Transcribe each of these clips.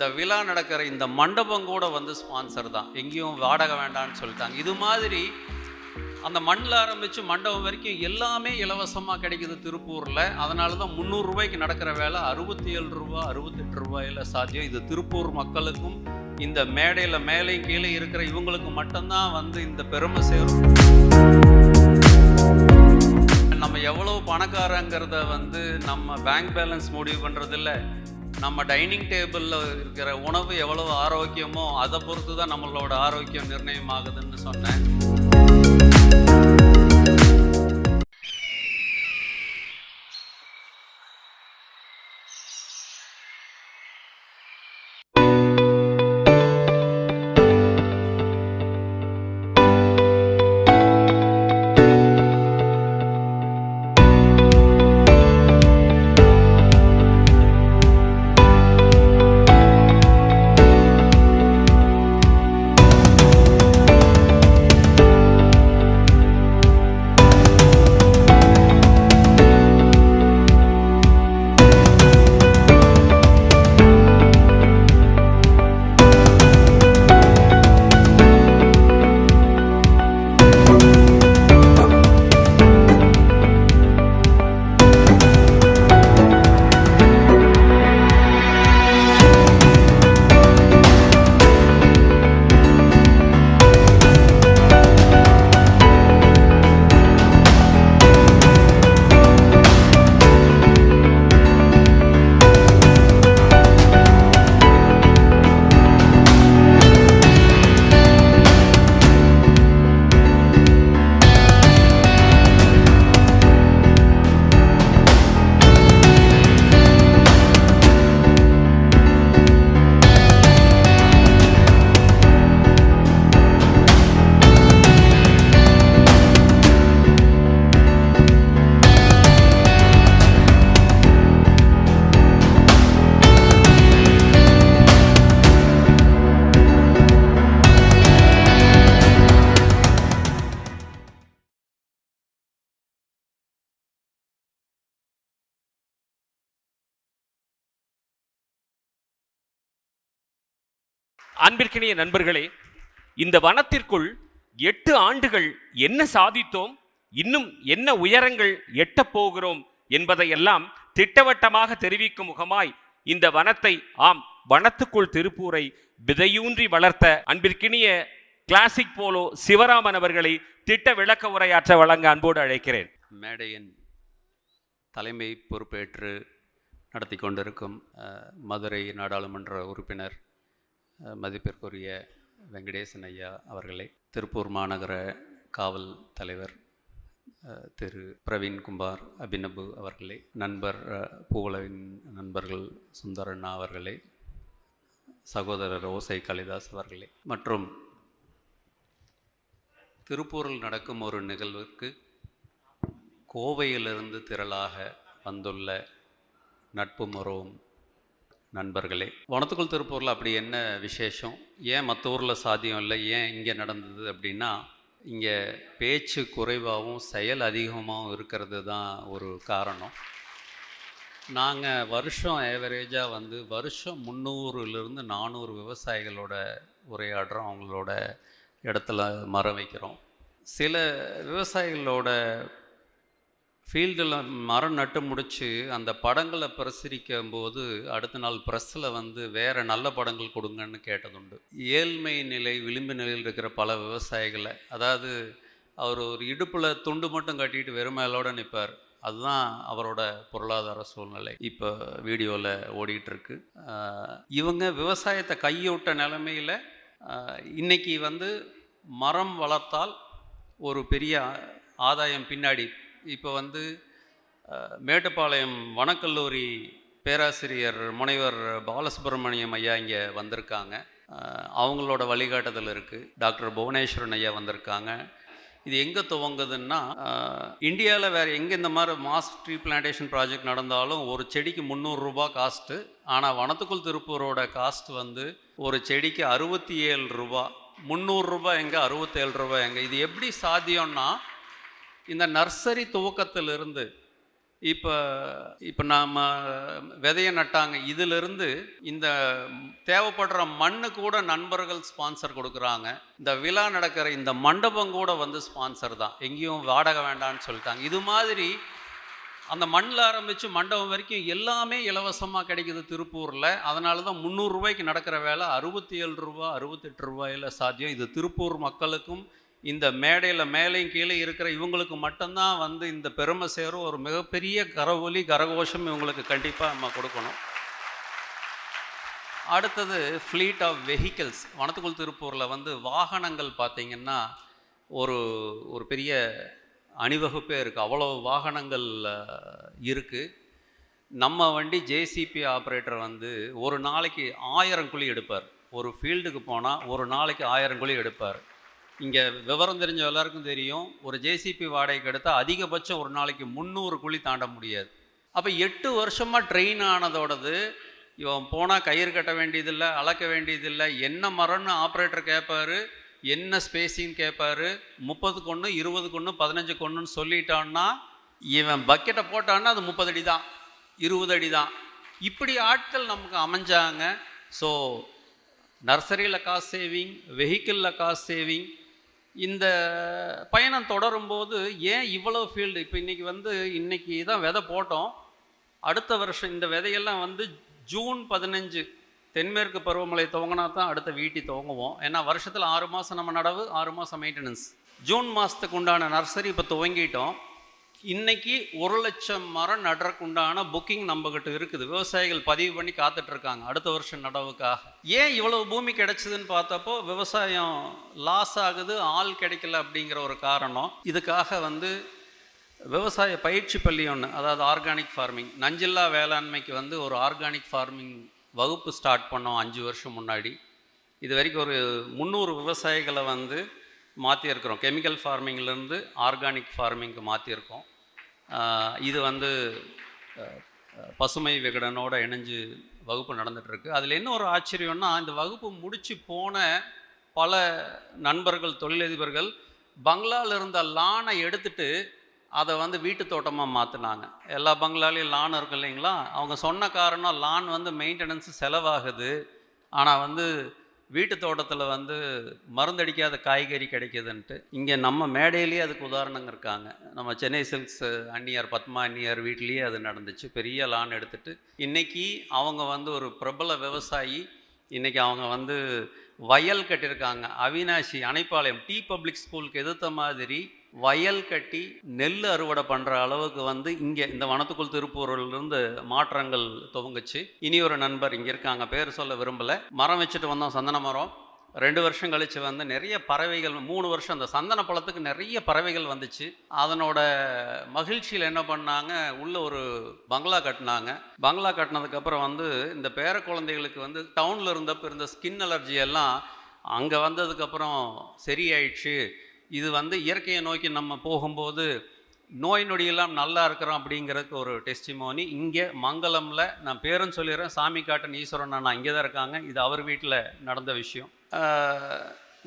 இந்த விழா நடக்கிற இந்த மண்டபம் கூட வந்து ஸ்பான்சர் தான். எங்கேயும் வாடகை வேண்டாம்னு சொல்லிட்டாங்க. இது மாதிரி அந்த மண்ணில் ஆரம்பித்து மண்டபம் வரைக்கும் எல்லாமே இலவசமாக கிடைக்குது திருப்பூரில். அதனால தான் முந்நூறுரூவாய்க்கு நடக்கிற வேலை அறுபத்தி ஏழு ரூபா அறுபத்தெட்டு ரூபாயில் சாத்தியம். இது திருப்பூர் மக்களுக்கும் இந்த மேடையில் மேலேயும் கீழே இருக்கிற இவங்களுக்கு மட்டும்தான் வந்து இந்த பெருமை சேரும். நம்ம எவ்வளோ பணக்காரங்கிறத வந்து நம்ம பேங்க் பேலன்ஸ் முடிவு பண்ணுறதில்ல நம்ம டைனிங் டேபிளில் இருக்கிற உணவு எவ்வளவு ஆரோக்கியமோ அதை பொறுத்து தான் நம்மளோட ஆரோக்கியம் நிர்ணயம் ஆகுதுன்னு சொன்னேன். அன்பிற்கினிய நண்பர்களே இந்த வனத்திற்குள் எட்டு ஆண்டுகள் என்ன சாதித்தோம் இன்னும் என்ன உயரங்கள் எட்டப் போகிறோம் என்பதையெல்லாம் திட்டவட்டமாக தெரிவிக்கும் முகமாய் இந்த வனத்தை ஆம் வனத்துக்குள் திருப்பூரை விதையூன்றி வளர்த்த அன்பிற்கினிய கிளாசிக் போலோ சிவராமன் அவர்களை திட்ட விளக்க உரையாற்ற வழங்க அன்போடு அழைக்கிறேன். மேடையின் தலைமை பொறுப்பேற்று நடத்தி கொண்டிருக்கும் அஹ், மதுரை நாடாளுமன்ற உறுப்பினர் மதிப்பிற்குரிய வெங்கடேசன் ஐயா அவர்களை திருப்பூர் மாநகர காவல் தலைவர் திரு பிரவீன்குமார் அபிநபு அபினபு நண்பர் பூவலவின் நண்பர்கள் சுந்தரண்ணா அவர்களை சகோதரர் ஓசை கலிதாஸ் அவர்களே மற்றும் திருப்பூரில் நடக்கும் ஒரு நிகழ்வுக்கு கோவையிலிருந்து திரளாக வந்துள்ள நட்பு மறவும் நண்பர்களே வனத்துக்குள் திருப்பூரில் அப்படி என்ன விசேஷம்? ஏன் மற்ற ஊரில் சாத்தியம் இல்லை? ஏன் இங்கே நடந்தது அப்படின்னா இங்கே பேச்சு குறைவாகவும் செயல் அதிகமாகவும் இருக்கிறது தான் ஒரு காரணம். நாங்கள் வருஷம் ஏவரேஜாக வந்து வருஷம் முந்நூறுலேருந்து நானூறு விவசாயிகளோட உரையாடுறோம். அவங்களோட இடத்துல மரம் வைக்கிறோம். சில விவசாயிகளோட ஃபீல்டில் மரம் நட்டு முடித்து அந்த படங்களை பிரசுரிக்கும் போது அடுத்த நாள் ப்ரெஸ்ஸில் வந்து வேறு நல்ல படங்கள் கொடுங்கன்னு கேட்டதுண்டு. ஏழ்மை நிலை விளிம்பு நிலையில் இருக்கிற பல விவசாயிகளை அதாவது அவர் ஒரு இடுப்பில் துண்டு மட்டும் கட்டிட்டு வெறுமையிலோடு நிற்பார். அதுதான் அவரோட பொருளாதார சூழ்நிலை. இப்போ வீடியோவில் ஓடிட்டு இவங்க விவசாயத்தை கையொட்ட நிலைமையில் இன்னைக்கு வந்து மரம் வளர்த்தால் ஒரு பெரிய ஆதாயம் பின்னாடி இப்போ வந்து மேட்டுப்பாளையம் வனக்கல்லூரி பேராசிரியர் முனைவர் பாலசுப்ரமணியம் ஐயா இங்கே வந்திருக்காங்க. அவங்களோட வழிகாட்டுதல் இருக்குது டாக்டர் புவனேஸ்வரன் ஐயா வந்திருக்காங்க. இது எங்கே துவங்குதுன்னா இந்தியாவில் வேறு எங்கே இந்த மாதிரி மாஸ் ட்ரீ பிளான்டேஷன் ப்ராஜெக்ட் நடந்தாலும் ஒரு செடிக்கு முந்நூறுரூபா காஸ்ட்டு. ஆனால் வனத்துக்குள் திருப்பூரோட காஸ்ட் வந்து ஒரு செடிக்கு அறுபத்தி ஏழு ரூபா முந்நூறுரூபா எங்கே அறுபத்தேழு ரூபா எங்கே. இது எப்படி சாத்தியம்னா இந்த நர்சரி துவக்கத்திலிருந்து இப்போ இப்போ நாம் விதையை நட்டாங்க. இதிலிருந்து இந்த தேவைப்படுற மண்ணு கூட நண்பர்கள் ஸ்பான்சர் கொடுக்குறாங்க. இந்த விழா நடக்கிற இந்த மண்டபம் கூட வந்து ஸ்பான்சர் தான். எங்கேயும் வாடகை வேண்டாம்னு சொல்லிட்டாங்க. இது மாதிரி அந்த மண்ணில் ஆரம்பித்து மண்டபம் வரைக்கும் எல்லாமே இலவசமாக கிடைக்கிது திருப்பூரில். அதனால தான் முந்நூறுரூவாய்க்கு நடக்கிற வேலை அறுபத்தி ஏழு ரூபா அறுபத்தெட்டு ரூபாயில் சாத்தியம். இது திருப்பூர் மக்களுக்கும் இந்த மேடையில் மேலேயும் கீழே இருக்கிற இவங்களுக்கு மட்டும்தான் வந்து இந்த பெருமை சேரும். ஒரு மிகப்பெரிய கரவொலி கரகோஷம் இவங்களுக்கு கண்டிப்பாக நம்ம கொடுக்கணும். அடுத்தது ஃப்ளீட் ஆஃப் வெஹிக்கிள்ஸ் வனத்துக்குள் திருப்பூரில் வந்து வாகனங்கள் பார்த்திங்கன்னா ஒரு ஒரு பெரிய அணிவகுப்பே இருக்குது அவ்வளோ வாகனங்கள் இருக்குது நம்ம வண்டி ஜேசிபி ஆப்ரேட்டர் வந்து ஒரு நாளைக்கு ஆயிரம் குழி எடுப்பார். ஒரு ஃபீல்டுக்கு போனால் ஒரு நாளைக்கு ஆயிரம் குழி எடுப்பார். இங்கே விவரம் தெரிஞ்ச எல்லாருக்கும் தெரியும் ஒரு ஜேசிபி வாடகைக்கு எடுத்தால் அதிகபட்சம் ஒரு நாளைக்கு முந்நூறு குழி தாண்ட முடியாது. அப்போ எட்டு வருஷமாக ட்ரெயின் ஆனதோடது இவன் போனால் கயிறு கட்ட வேண்டியதில்லை அளக்க வேண்டியதில்லை என்ன மரம்னு ஆப்ரேட்டர் கேட்பாரு என்ன ஸ்பேஸிங் கேட்பாரு முப்பதுக்கு ஒன்று இருபதுக்கு ஒன்று பதினஞ்சுக்கு ஒன்றுன்னு சொல்லிட்டான்னா இவன் பக்கெட்டை போட்டான்னா அது முப்பது அடி தான் இருபது அடி தான். இப்படி ஆட்கள் நமக்கு அமைஞ்சாங்க. ஸோ நர்சரியில் காசு சேவிங் வெஹிக்கிளில் காசு சேவிங் இந்த பயணம் தொடரும்போது ஏன் இவ்வளோ ஃபீல்டு இப்போ இன்றைக்கி வந்து இன்றைக்கி தான் விதை போட்டோம். அடுத்த வருஷம் இந்த விதையெல்லாம் வந்து ஜூன் பதினஞ்சு தென்மேற்கு பருவமழை துவங்கினா தான் அடுத்த வீட்டி துவங்குவோம். ஏன்னா வருஷத்தில் ஆறு மாதம் நம்ம நடவு ஆறு மாதம் மெயின்டெனன்ஸ் ஜூன் மாதத்துக்கு உண்டான நர்சரி இப்போ துவங்கிட்டோம். இன்னைக்கு ஒரு லட்சம் மரம் நடுறக்குண்டான புக்கிங் நம்மக்கிட்ட இருக்குது. விவசாயிகள் பதிவு பண்ணி காத்துட்டு இருக்காங்க அடுத்த வருஷம் நடவுக்காக. ஏன் இவ்வளவு பூமி கிடைச்சதுன்னு பார்த்தப்போ விவசாயம் லாஸ் ஆகுது ஆள் கிடைக்கல அப்படிங்கிற ஒரு காரணம். இதுக்காக வந்து விவசாய பயிற்சி பள்ளி ஒன்று அதாவது ஆர்கானிக் ஃபார்மிங் நஞ்சில்லா வேளாண்மைக்கு வந்து ஒரு ஆர்கானிக் ஃபார்மிங் வகுப்பு ஸ்டார்ட் பண்ணோம் அஞ்சு வருஷம் முன்னாடி. இது வரைக்கும் ஒரு முந்நூறு விவசாயிகளை வந்து மாற்றியிருக்கிறோம் கெமிக்கல் ஃபார்மிங்லேருந்து ஆர்கானிக் ஃபார்மிங்க்கு மாற்றியிருக்கோம் இது வந்து பசுமை விகடனோட இணைஞ்சு வகுப்பு நடந்துகிட்ருக்கு அதில் என்ன ஒரு ஆச்சரியம்னா இந்த வகுப்பு முடித்து போன பல நண்பர்கள் தொழிலதிபர்கள் பங்களாவில் இருந்த லானை எடுத்துட்டு அதை வந்து வீட்டு தோட்டமாக மாற்றினாங்க எல்லா பங்களாலையும் லான் இருக்கும் இல்லைங்களா? அவங்க சொன்ன காரணம் லான் வந்து மெயின்டெனன்ஸ் செலவாகுது. ஆனால் வந்து வீட்டு தோட்டத்தில் வந்து மருந்தடிக்காத காய்கறி கிடைக்குதுன்ட்டு இங்கே நம்ம மேடையிலேயே அதுக்கு உதாரணங்க இருக்காங்க. நம்ம சென்னை சில்க்ஸ் அந்நியார் பத்மா அந்நியார் வீட்லேயே அது நடந்துச்சு. பெரிய லான் எடுத்துட்டு இன்றைக்கி அவங்க வந்து ஒரு பிரபல விவசாயி இன்றைக்கி அவங்க வந்து வயல் கட்டியிருக்காங்க. அவினாஷி அணைப்பாளையம் டி பப்ளிக் ஸ்கூலுக்கு எதிர்த்த மாதிரி வயல் கட்டி நெல் அறுவடை பண்ணுற அளவுக்கு வந்து இங்கே இந்த வனத்துக்குள் திருப்பூரிலிருந்து மாற்றங்கள் துவங்குச்சு. இனி ஒரு நண்பர் இங்கே இருக்காங்க. பேர் சொல்ல விரும்பலை. மரம் வச்சுட்டு வந்தோம் சந்தன மரம். ரெண்டு வருஷம் கழித்து வந்து நிறைய பறவைகள் மூணு வருஷம் அந்த சந்தன பழத்துக்கு நிறைய பறவைகள் வந்துச்சு. அதனோட மகிழ்ச்சியில் என்ன பண்ணாங்க? உள்ள ஒரு பங்களா கட்டினாங்க. பங்களா கட்டினதுக்கப்புறம் வந்து இந்த பேர குழந்தைகளுக்கு வந்து டவுனில் இருந்தப்போ இருந்த ஸ்கின் அலர்ஜி எல்லாம் அங்கே வந்ததுக்கப்புறம் சரியாயிடுச்சு. இது வந்து இயற்கையை நோக்கி நம்ம போகும்போது நோய் நொடியெல்லாம் நல்லா இருக்கிறோம் அப்படிங்கிறதுக்கு ஒரு டெஸ்டிமோனி இங்கே மங்களமில் நான் பேரும் சொல்லிடுறேன். சாமி காட்டன் ஈஸ்வரன் நான் இங்கே தான் இருக்காங்க. இது அவர் வீட்டில் நடந்த விஷயம்.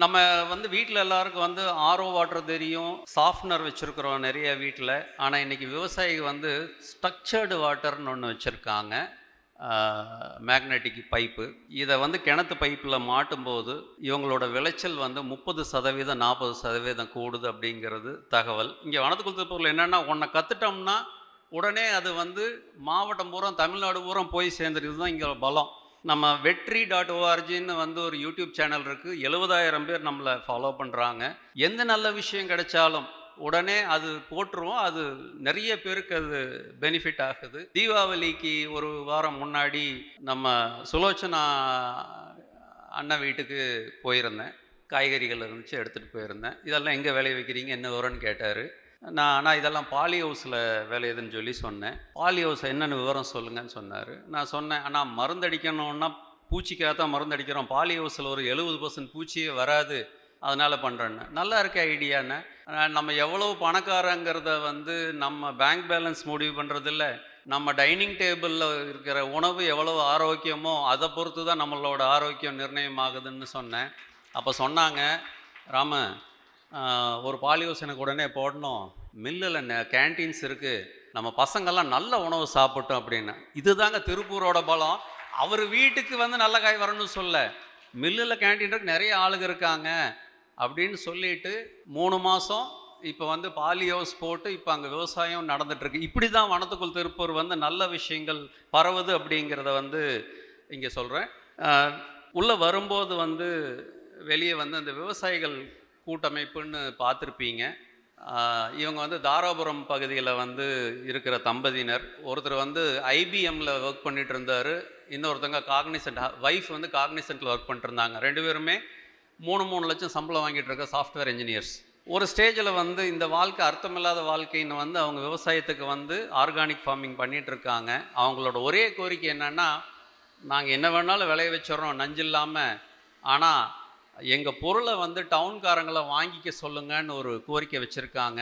நம்ம வந்து வீட்டில் எல்லாருக்கும் வந்து ஆர்ஓ வாட்டர் தெரியும். சாஃப்ட்னர் வச்சுருக்குறோம் நிறைய வீட்டில். ஆனால் இன்றைக்கி விவசாயிகள் வந்து ஸ்ட்ரக்சர்டு வாட்டர்னு ஒன்று வச்சுருக்காங்க. மேக்னெட்டிக் பைப்பு இதை வந்து கிணத்து பைப்பில் மாட்டும்போது இவங்களோட விளைச்சல் வந்து முப்பது சதவீதம் நாற்பது சதவீதம் கூடுது அப்படிங்கிறது தகவல். இங்கே வனத்துக்குள் பொருள் என்னென்னா ஒன்றை கற்றுட்டோம்னா உடனே அது வந்து மாவட்டம் பூரா தமிழ்நாடு பூரா போய் சேர்ந்துருக்குது தான் இங்கே பலம். நம்ம வெற்றி டாட் ஓஆர்ஜின்னு வந்து ஒரு யூடியூப் சேனல் இருக்குது எழுபதாயிரம் பேர் நம்மளை ஃபாலோ பண்ணுறாங்க எந்த நல்ல விஷயம் கிடைச்சாலும் உடனே அது போட்டுருவோம் அது நிறைய பேருக்கு அது பெனிஃபிட் ஆகுது. தீபாவளிக்கு ஒரு வாரம் முன்னாடி நம்ம சுலோச்சனா அண்ணன் வீட்டுக்கு போயிருந்தேன். காய்கறிகள் இருந்துச்சு எடுத்துகிட்டு போயிருந்தேன். இதெல்லாம் எங்கே விளைய வைக்கிறீங்க? என்ன விவரம்னு கேட்டார். நான் ஆனால் இதெல்லாம் பாலி ஹவுஸில் விளையுதுன்னு சொல்லி சொன்னேன். பாலி ஹவுஸ் என்னென்னு விவரம் சொல்லுங்கன்னு சொன்னார். நான் சொன்னேன் ஆனால் மருந்தடிக்கணுன்னா பூச்சிக்காக தான் மருந்தடிக்கிறோம் பாலி ஹவுஸில் ஒரு எழுபது பர்சன்ட் பூச்சியே வராது. அதனால் பண்ணுறேன்னு நல்லா இருக்க ஐடியான்னு நம்ம எவ்வளவு பணக்காரங்கிறத வந்து நம்ம பேங்க் பேலன்ஸ் முடிவு பண்ணுறதில்ல நம்ம டைனிங் டேபிளில் இருக்கிற உணவு எவ்வளவு ஆரோக்கியமோ அதை பொறுத்து தான் நம்மளோட ஆரோக்கியம் நிர்ணயம் ஆகுதுன்னு சொன்னேன். அப்போ சொன்னாங்க ராம ஒரு பாலியோஸ் உடனே போடணும். மில்லில் கேன்டீன்ஸ் இருக்குது நம்ம பசங்கள்லாம் நல்ல உணவு சாப்பிட்டோம் அப்படின்னு. இதுதாங்க திருப்பூரோட பலம். அவர் வீட்டுக்கு வந்து நல்ல காய் வரணும்னு சொல்ல. மில்லில் கேன்டீன் இருக்கு நிறைய ஆளுங்க இருக்காங்க. அப்படின்னு சொல்லிட்டு மூணு மாதம் இப்போ வந்து பாலியோஸ் போட்டு இப்போ அங்கே விவசாயம் நடந்துட்டுருக்கு. இப்படி தான் வனத்துக்குள் திருப்பூர் வந்து நல்ல விஷயங்கள் பரவுது அப்படிங்கிறத வந்து இங்கே சொல்கிறேன் உள்ளே வரும்போது வந்து வெளியே வந்து அந்த விவசாயிகள் கூட்டமைப்புன்னு பார்த்துருப்பீங்க. இவங்க வந்து தாராபுரம் பகுதியில் வந்து இருக்கிற தம்பதியினர். ஒருத்தர் வந்து ஐபிஎம்மில் ஒர்க் பண்ணிகிட்டு இருந்தார். இன்னொருத்தங்க காக்னிசன்ட் ஒய்ஃப் வந்து காக்னிசன்ட்டில் ஒர்க் பண்ணிட்டு இருந்தாங்க. ரெண்டு பேருமே மூணு மூணு லட்சம் சம்பளம் வாங்கிட்டு இருக்க சாஃப்ட்வேர் இன்ஜினியர்ஸ் ஒரு ஸ்டேஜில் வந்து இந்த வாழ்க்கை அர்த்தமில்லாத வாழ்க்கைன்னு வந்து அவங்க விவசாயத்துக்கு வந்து ஆர்கானிக் ஃபார்மிங் பண்ணிகிட்டு இருக்காங்க. அவங்களோட ஒரே கோரிக்கை என்னென்னா நாங்கள் என்ன வேணாலும் விளைய வச்சிடறோம் நஞ்சு இல்லாமல் ஆனால் எங்கள் பொருளை வந்து டவுன்காரங்களை வாங்கிக்க சொல்லுங்கன்னு ஒரு கோரிக்கை வச்சுருக்காங்க.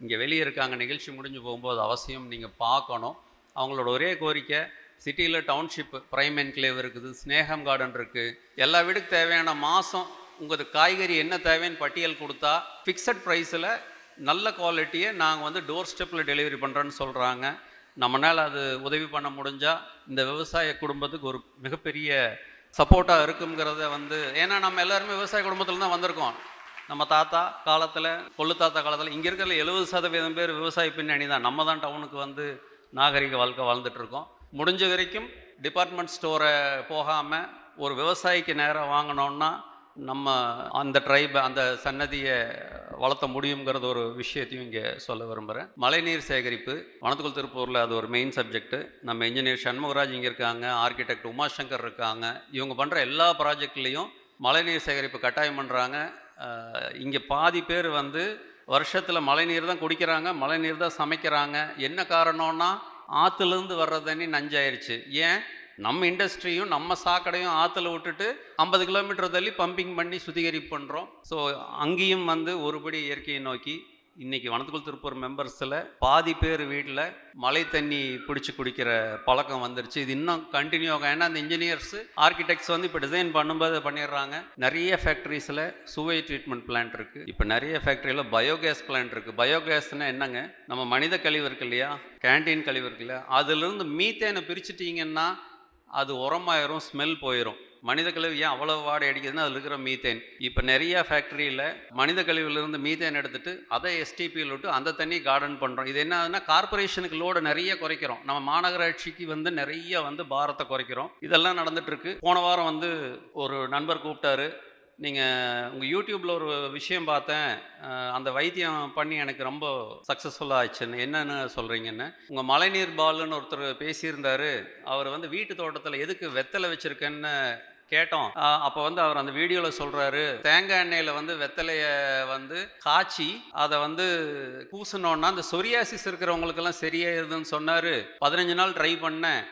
இங்கே வெளியே இருக்காங்க நிகழ்ச்சி முடிஞ்சு போகும்போது அவசியம் நீங்கள் பார்க்கணும். அவங்களோட ஒரே கோரிக்கை சிட்டியில் டவுன்ஷிப் பிரைம் என்க்ளேவ் இருக்குது ஸ்னேகம் கார்டன் இருக்குது எல்லா வீட்டுக்கு தேவையான மாதம் உங்களது காய்கறி என்ன தேவைன்னு பட்டியல் கொடுத்தா ஃபிக்ஸட் ப்ரைஸில் நல்ல குவாலிட்டியை நாங்கள் வந்து டோர் ஸ்டெப்பில் டெலிவரி பண்ணுறோன்னு சொல்கிறாங்க நம்மளால் அது உதவி பண்ண முடிஞ்சால் இந்த விவசாய குடும்பத்துக்கு ஒரு மிகப்பெரிய சப்போர்ட்டாக இருக்குங்கிறத வந்து ஏன்னா நம்ம எல்லாருமே விவசாய குடும்பத்தில் தான் வந்திருக்கோம். நம்ம தாத்தா காலத்தில் கொள்ளு தாத்தா காலத்தில் இங்கே இருக்கிற எழுபது சதவீதம் பேர் விவசாய பின்னணி தான். நம்ம தான் டவுனுக்கு வந்து நாகரிக வாழ்க்கை வாழ்ந்துட்டுருக்கோம் முடிஞ்ச வரைக்கும் டிபார்ட்மெண்ட் ஸ்டோரை போகாமல் ஒரு விவசாயிக்கு நேராக வாங்கினோன்னா நம்ம அந்த ட்ரைபை அந்த சன்னதியை வளர்த்த முடியுங்கிறது ஒரு விஷயத்தையும் இங்கே சொல்ல விரும்புகிறேன். மழைநீர் சேகரிப்பு வனத்துக்குள் திருப்பூரில் அது ஒரு மெயின் சப்ஜெக்ட்டு நம்ம இன்ஜினியர் சண்முகராஜ் இங்கே இருக்காங்க ஆர்கிடெக்ட் உமாசங்கர் இருக்காங்க. இவங்க பண்ணுற எல்லா ப்ராஜெக்ட்லேயும் மழைநீர் சேகரிப்பு கட்டாயம் பண்ணுறாங்க இங்கே பாதி பேர் வந்து வருஷத்தில் மழைநீர் தான் குடிக்கிறாங்க மழைநீர் தான் சமைக்கிறாங்க. என்ன காரணம்னா ஆற்றுலேருந்து வர்ற தண்ணி நஞ்சாயிருச்சு. ஏன்? நம்ம இண்டஸ்ட்ரியும் நம்ம சாக்கடையும் ஆற்றுல விட்டுட்டு ஐம்பது கிலோமீட்டர் தள்ளி பம்பிங் பண்ணி சுத்திகரிப்பு பண்ணுறோம் ஸோ அங்கேயும் வந்து ஒருபடி இயற்கையை நோக்கி இன்றைக்கி வனத்துக்குள் திருப்பூர் மெம்பர்ஸில் பாதி பேர் வீட்டில் மழை தண்ணி பிடிச்சி குடிக்கிற பழக்கம் வந்துருச்சு. இது இன்னும் கண்டினியூ ஆகும். ஏன்னா அந்த இன்ஜினியர்ஸ் ஆர்கிடெக்ட்ஸ் வந்து இப்போ டிசைன் பண்ணும்போது பண்ணிடுறாங்க. நிறைய ஃபேக்ட்ரிஸில் சுவை ட்ரீட்மெண்ட் பிளான்ட் இருக்குது இப்போ நிறைய ஃபேக்ட்ரியில் பயோகேஸ் பிளான்ட் இருக்குது பயோகேஸ்னால் என்னங்க? நம்ம மனித கழிவு இருக்கு இல்லையா? கேண்டீன் கழிவு இருக்கு இல்லையா? அதுலேருந்து மீத்தேனை பிரிச்சுட்டிங்கன்னா அது உரமாயிரும் ஸ்மெல் போயிடும் மனித கழிவு ஏன் அவ்வளோ வாடை அடிக்குதுன்னா அதில் இருக்கிற மீத்தேன் இப்போ நிறைய ஃபேக்ட்ரியில் மனித கழிவுலேருந்து மீத்தேன் எடுத்துட்டு அதை எஸ்டிபியில் விட்டு அந்த தண்ணி கார்டன் பண்ணுறோம் இது என்ன ஆகுதுன்னா கார்பரேஷனுக்கு லோடு நிறைய குறைக்கிறோம். நம்ம மாநகராட்சிக்கு வந்து நிறைய வந்து பாரத்தை குறைக்கிறோம். இதெல்லாம் நடந்துட்டுருக்கு போன வாரம் வந்து ஒரு நண்பர் கூப்பிட்டாரு. நீங்கள் உங்கள் யூடியூப்பில் ஒரு விஷயம் பார்த்தேன். அந்த வைத்தியம் பண்ணி எனக்கு ரொம்ப சக்ஸஸ்ஃபுல்லாக ஆச்சுன்னு என்னென்னு சொல்கிறீங்கன்னு உங்கள் மழைநீர் பால்னு ஒருத்தர் பேசியிருந்தாரு. அவர் வந்து வீட்டு தோட்டத்தில் எதுக்கு வெத்தலை வச்சுருக்கேன்னு கேட்டோம். அப்போ வந்து அவர் அந்த வீடியோவில் சொல்கிறாரு தேங்காய் எண்ணெயில் வந்து வெத்தலையை வந்து காய்ச்சி அதை வந்து பூசினோன்னா அந்த சொரியாசிஸ் இருக்கிறவங்களுக்கெல்லாம் சரியாயிருதுன்னு சொன்னார். பதினஞ்சு நாள் ட்ரை பண்ணேன்.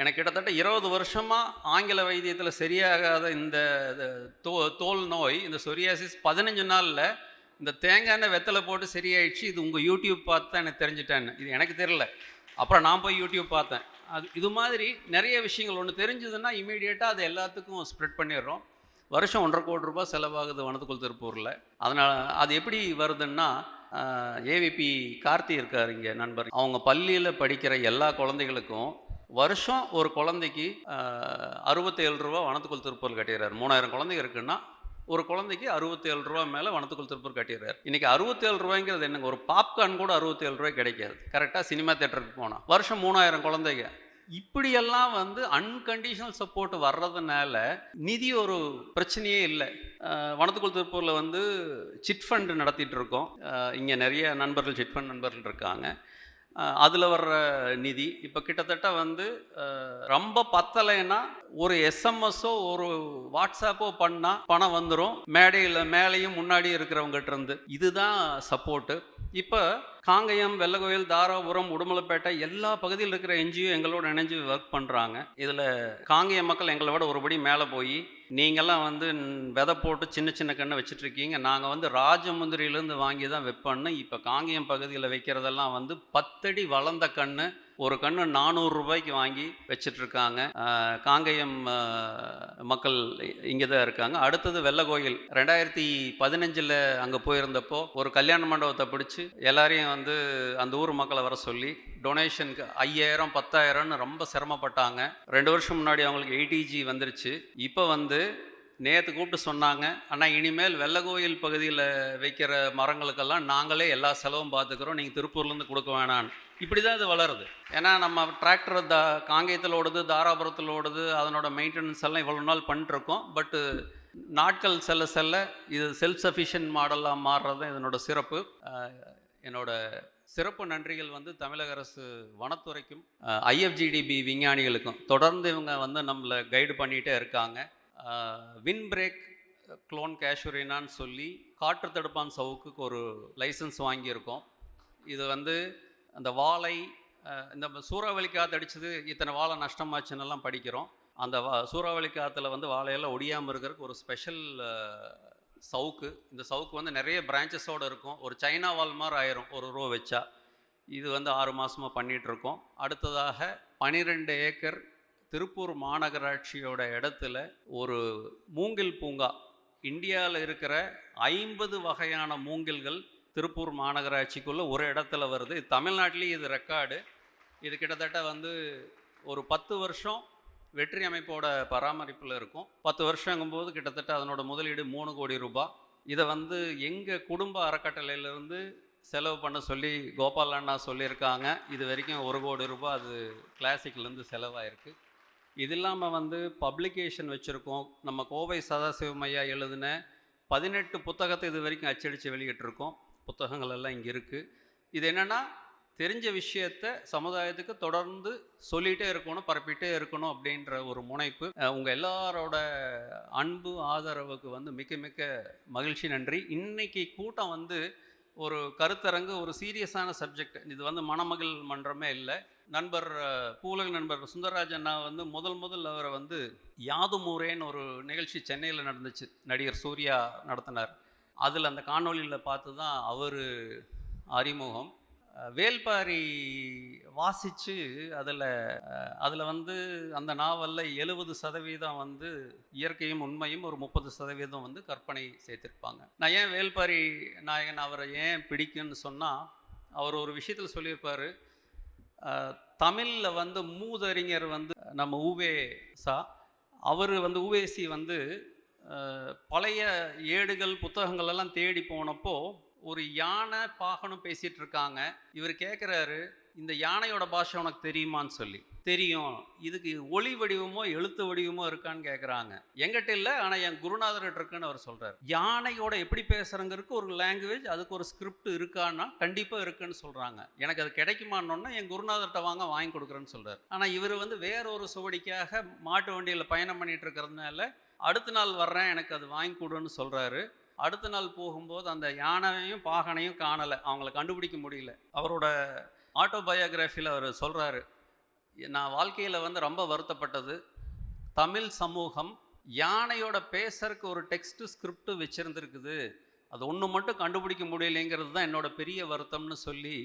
எனக்கு கிட்டத்தட்ட இருபது வருஷமாக ஆங்கில வைத்தியத்தில் சரியாகாத இந்த தோ தோல் நோய் இந்த சொரியாசிஸ் பதினஞ்சு நாளில் இந்த தேங்காய் எண்ணெய் வெத்தலை போட்டு சரியாயிடுச்சு. இது உங்கள் யூடியூப் பார்த்து தான் எனக்கு தெரிஞ்சுட்டேன்னு. இது எனக்கு தெரில அப்புறம் நான் போய் யூடியூப் பார்த்தேன். அது இது மாதிரி நிறைய விஷயங்கள். ஒன்று தெரிஞ்சதுன்னா இமீடியட்டாக அது எல்லாத்துக்கும் ஸ்ப்ரெட் பண்ணிடுறோம். வருஷம் ஒன்றரை கோடி ரூபாய் செலவாகுது வனத்துக்குள் திருப்பூரில். அதனால் அது எப்படி வருதுன்னா ஏவிபி கார்த்தி இருக்கார் இங்கே நண்பர். அவங்க பள்ளியில் படிக்கிற எல்லா குழந்தைகளுக்கும் வருஷம் ஒரு குழந்தைக்கு அறுபத்தேழு ரூபா வனத்துக்குள் திருப்பூர் கட்டிடுறாரு. மூணாயிரம் குழந்தைங்க இருக்குன்னா ஒரு குழந்தைக்கு அறுபத்தேழு ரூபா மேலே வனத்துக்குள் திருப்பூர் கட்டிடுறாரு. இன்னைக்கு அறுபத்தேழு ரூபாய்ங்கிறது என்னங்க? ஒரு பாப்கார்ன் கூட அறுபத்தேழு ரூபாய் கிடைக்காது. கரெக்டாக சினிமா தேட்டருக்கு போனால் வருஷம் மூணாயிரம் குழந்தைங்க. இப்படியெல்லாம் வந்து அன்கண்டிஷனல் சப்போர்ட் வர்றதுனால நிதி ஒரு பிரச்சனையே இல்லை. வனத்துக்குள் திருப்பூரில் வந்து சிட் ஃபண்டு நடத்திட்டு இருக்கோம். இங்கே நிறைய நண்பர்கள் சிட் ஃபண்ட் நண்பர்கள் இருக்காங்க. அதில் வர்ற நிதி. இப்போ கிட்டத்தட்ட வந்து ரொம்ப பத்தலைன்னா ஒரு எஸ்எம்எஸோ ஒரு வாட்ஸ்அப்போ பண்ணால் பணம் வந்துடும் மேடையில் மேலேயும் முன்னாடி இருக்கிறவங்ககிட்ட இருந்து. இதுதான் சப்போர்ட்டு இப்போ காங்கயம் வெள்ளகோயில் தாராபுரம் உடுமலைப்பேட்டை எல்லா பகுதியில் இருக்கிற என்ஜிஓ எங்களோட இணைஞ்சு ஒர்க் பண்ணுறாங்க இதில் காங்கேய மக்கள் எங்களை விட ஒருபடி மேலே போய் நீங்கள்லாம் வந்து விதை போட்டு சின்ன சின்ன கண்ணை வச்சுட்ருக்கீங்க நாங்கள் வந்து ராஜமுந்திரியிலேருந்து வாங்கி தான் வைப்போன்னு இப்போ காங்கேயம் பகுதியில் வைக்கிறதெல்லாம் வந்து பத்தடி வளர்ந்த கண்ணு ஒரு கன்று நானூறு ரூபாய்க்கு வாங்கி வச்சிட்ருக்காங்க. காங்கேயம் மக்கள் இங்கே தான் இருக்காங்க. அடுத்தது வெள்ளக்கோயில் ரெண்டாயிரத்தி பதினஞ்சில் அங்கே போயிருந்தப்போ ஒரு கல்யாண மண்டபத்தை பிடிச்சி எல்லாரையும் வந்து அந்த ஊர் மக்களை வர சொல்லி டொனேஷனுக்கு ஐயாயிரம் பத்தாயிரம்னு ரொம்ப சிரமப்பட்டாங்க. ரெண்டு வருஷம் முன்னாடி அவங்களுக்கு எயிட்டிஜி வந்துருச்சு. இப்போ வந்து நேற்று கூப்பிட்டு சொன்னாங்க. ஆனால் இனிமேல் வெள்ளகோயில் பகுதியில் வைக்கிற மரங்களுக்கெல்லாம் நாங்களே எல்லா செலவும் பார்த்துக்கிறோம் நீங்கள் திருப்பூர்லேருந்து கொடுக்க வேணான்னு இப்படி தான் இது வளருது. ஏன்னா நம்ம டிராக்டர் த காங்கேயத்தில் ஓடுது தாராபுரத்தில் ஓடுது அதனோட மெயின்டெனன்ஸ் எல்லாம் இவ்வளோ நாள் பண்ணிட்டுருக்கோம். பட்டு நாட்கள் செல்ல செல்ல இது செல்ஃப் சஃபிஷியன்ட் மாடலாக மாறுறது இதனோட சிறப்பு. என்னோட சிறப்பு நன்றிகள் வந்து தமிழக அரசு வனத்துறைக்கும் ஐஎஃப்ஜிடிபி விஞ்ஞானிகளுக்கும். தொடர்ந்து இவங்க வந்து நம்மளை கைடு பண்ணிகிட்டே இருக்காங்க. வின் பிரேக் க்ளோன் கேஷுரினான்னு சொல்லி காற்று தடுப்பான் சவுக்குக்கு ஒரு லைசன்ஸ் வாங்கியிருக்கோம். இது வந்து அந்த வாழை இந்த சூறாவளி காற்று அடிச்சது இத்தனை வாழை நஷ்டமாச்சுன்னு எல்லாம் படிக்கிறோம். அந்த வா சூறாவளி காற்றுல வந்து வாழையெல்லாம் ஒடியாமல் இருக்கிறதுக்கு ஒரு ஸ்பெஷல் சவுக்கு. இந்த சவுக்கு வந்து நிறைய பிரான்ச்சஸோடு இருக்கும். ஒரு சைனா வால் மாதிரி ஆயிரும் ஒரு ரூ வச்சா. இது வந்து ஆறு மாதமாக பண்ணிகிட்ருக்கோம் அடுத்ததாக பனிரெண்டு ஏக்கர் திருப்பூர் மாநகராட்சியோட இடத்துல ஒரு மூங்கில் பூங்கா. இந்தியாவில் இருக்கிற ஐம்பது வகையான மூங்கில்கள் திருப்பூர் மாநகராட்சிக்குள்ளே ஒரு இடத்துல வருது. தமிழ்நாட்டிலேயும் இது ரெக்கார்டு இது கிட்டத்தட்ட வந்து ஒரு பத்து வருஷம் வெற்றி அமைப்போட பராமரிப்பில் இருக்கும். பத்து வருஷங்கும்போது கிட்டத்தட்ட அதனோட முதலீடு மூணு கோடி ரூபாய் இதை வந்து எங்கள் குடும்ப அறக்கட்டளையிலேருந்து செலவு பண்ண சொல்லி கோபால் அண்ணா சொல்லியிருக்காங்க. இது வரைக்கும் ஒரு கோடி ரூபாய் அது கிளாசிக்லேருந்து செலவாயிருக்கு. இது இல்லாமல் வந்து பப்ளிகேஷன் வச்சுருக்கோம். நம்ம கோவை சதாசிவம் ஐயா எழுதின பதினெட்டு புத்தகத்தை இது வரைக்கும் அச்சடித்து வெளியிட்டிருக்கோம். புத்தகங்கள் எல்லாம் இங்கே இருக்குது. இது என்னென்னா தெரிஞ்ச விஷயத்த சமுதாயத்துக்கு தொடர்ந்து சொல்லிகிட்டே இருக்கணும் பரப்பிட்டே இருக்கணும் அப்படின்ற ஒரு முனைப்பு. உங்கள் எல்லாரோட அன்பு ஆதரவுக்கு வந்து மிக்க மிக்க மகிழ்ச்சி நன்றி. இன்னைக்கு கூட்டம் வந்து ஒரு கருத்தரங்கு ஒரு சீரியஸான சப்ஜெக்ட். இது வந்து மணமகள் மன்றமே இல்லை. நண்பர் பூலக நண்பர் சுந்தரராஜன்னா வந்து முதல் முதல் அவரை வந்து யாதுமூரேன்னு ஒரு நிகழ்ச்சி சென்னையில் நடந்துச்சு. நடிகர் சூர்யா நடத்தினார். அதில் அந்த காணொளியில் பார்த்து தான் அவர் அறிமுகம். வேல்பாரி வாசித்து அதில் அதில் வந்து அந்த நாவலில் எழுபது சதவீதம் வந்து இயற்கையும் உண்மையும் ஒரு முப்பது சதவீதம் வந்து கற்பனை சேர்த்துருப்பாங்க. நான் ஏன் வேல்பாரி நாயகன் அவரை ஏன் பிடிக்குன்னு சொன்னால் அவர் ஒரு விஷயத்தில் சொல்லியிருப்பார் தமிழில் வந்து மூதறிஞர் வந்து நம்ம ஊவே சா அவர் வந்து ஊவேசி வந்து பழைய ஏடுகள் புத்தகங்கள் எல்லாம் தேடி போனப்போ ஒரு யானை பாகனும் பேசிட்டு இருக்காங்க. இவர் கேட்குறாரு இந்த யானையோட பாஷை உனக்கு தெரியுமான்னு சொல்லி. தெரியும். இதுக்கு ஒளி வடிவமோ எழுத்து வடிவமோ இருக்கான்னு கேட்குறாங்க எங்கிட்ட இல்லை ஆனால் என் குருநாதர்கிட்ட இருக்குன்னு அவர் சொல்கிறார் யானையோட எப்படி பேசுகிறங்கிறதுக்கு ஒரு லாங்குவேஜ் அதுக்கு ஒரு ஸ்கிரிப்ட் இருக்கான்னா கண்டிப்பாக இருக்குன்னு சொல்கிறாங்க எனக்கு அது கிடைக்குமான்னு என் குருநாதர்கிட்ட வாங்க வாங்கி கொடுக்குறேன்னு சொல்கிறார் ஆனால் இவர் வந்து வேற ஒரு சுவடிக்காக மாட்டு வண்டியில் பயணம் பண்ணிட்டு இருக்கிறதுனால அடுத்த நாள் வர்றேன் எனக்கு அது வாங்கி கொடுன்னு சொல்கிறாரு அடுத்த நாள் போகும்போது அந்த யானையும் பாகனையும் காணலை. அவங்கள கண்டுபிடிக்க முடியல. அவரோட ஆட்டோபயோகிராஃபியில் அவர் சொல்கிறாரு நான் வாழ்க்கையில் வந்து ரொம்ப வருத்தப்பட்டது. தமிழ் சமூகம் யானையோட பேசுறதுக்கு ஒரு டெக்ஸ்ட் ஸ்கிரிப்ட் வச்சுருந்துருக்குது. அது ஒன்று மட்டும் கண்டுபிடிக்க முடியலைங்கிறது தான் என்னோட பெரிய வருத்தம்னு சொல்லி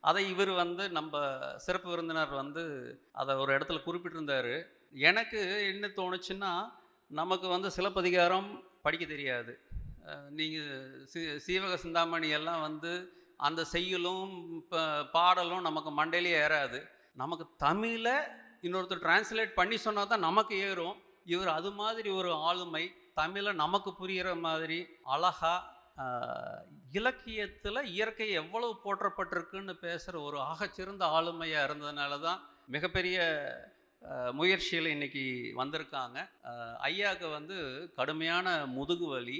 அதை இவர் வந்து நம்ம சிறப்பு விருந்தினர் வந்து அதை ஒரு இடத்துல குறிப்பிட்டிருந்தார். எனக்கு என்ன தோணுச்சுன்னா நமக்கு வந்து சிலப்பதிகாரம் படிக்க தெரியாது. நீங்கள் சி சீவக சிந்தாமணி எல்லாம் வந்து அந்த செய்யலும் பாடலும் நமக்கு மண்டையிலே ஏறாது. நமக்கு தமிழை இன்னொருத்தர் டிரான்ஸ்லேட் பண்ணி சொன்னால் தான் நமக்கு ஏறும். இவர் அது மாதிரி ஒரு ஆளுமை. தமிழை நமக்கு புரிகிற மாதிரி அழகாக இலக்கியத்தில் இயற்கை எவ்வளவு போற்றப்பட்டிருக்குன்னு பேசுகிற ஒரு ஆகச்சிறந்த ஆளுமையாக இருந்ததுனால தான் மிகப்பெரிய முயற்சியில் இன்னைக்கு வந்திருக்காங்க. ஐயாவுக்கு வந்து கடுமையான முதுகு வலி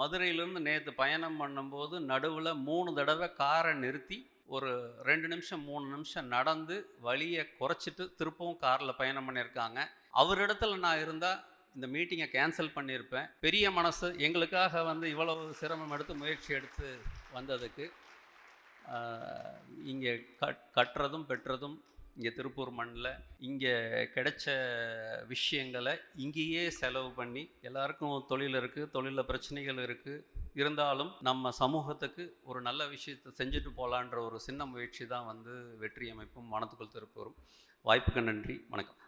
மதுரையிலேருந்து நேற்று பயணம் பண்ணும்போது நடுவில் மூணு தடவை காரை நிறுத்தி ஒரு ரெண்டு நிமிஷம் மூணு நிமிஷம் நடந்து வழியை குறைச்சிட்டு திருப்பவும் காரில் பயணம் பண்ணியிருக்காங்க. அவரிடத்துல நான் இருந்தால் இந்த மீட்டிங்கை கேன்சல் பண்ணியிருப்பேன். பெரிய மனசு எங்களுக்காக வந்து இவ்வளவு சிரமம் எடுத்து முயற்சி எடுத்து வந்ததுக்கு இங்கே கட் கட்டுறதும் பெற்றதும் இங்கே திருப்பூர் மண்ணில் இங்கே கிடைச்ச விஷயங்களை இங்கேயே செலவு பண்ணி எல்லாருக்கும் தொழில் இருக்குது தொழிலில் பிரச்சனைகள் இருக்குது இருந்தாலும் நம்ம சமூகத்துக்கு ஒரு நல்ல விஷயத்தை செஞ்சுட்டு போகலான்ற ஒரு சின்ன முயற்சி தான் வந்து வெற்றி அமைப்பும் மனத்துக்குள் திருப்பூரும். வாய்ப்புக்கு நன்றி வணக்கம்.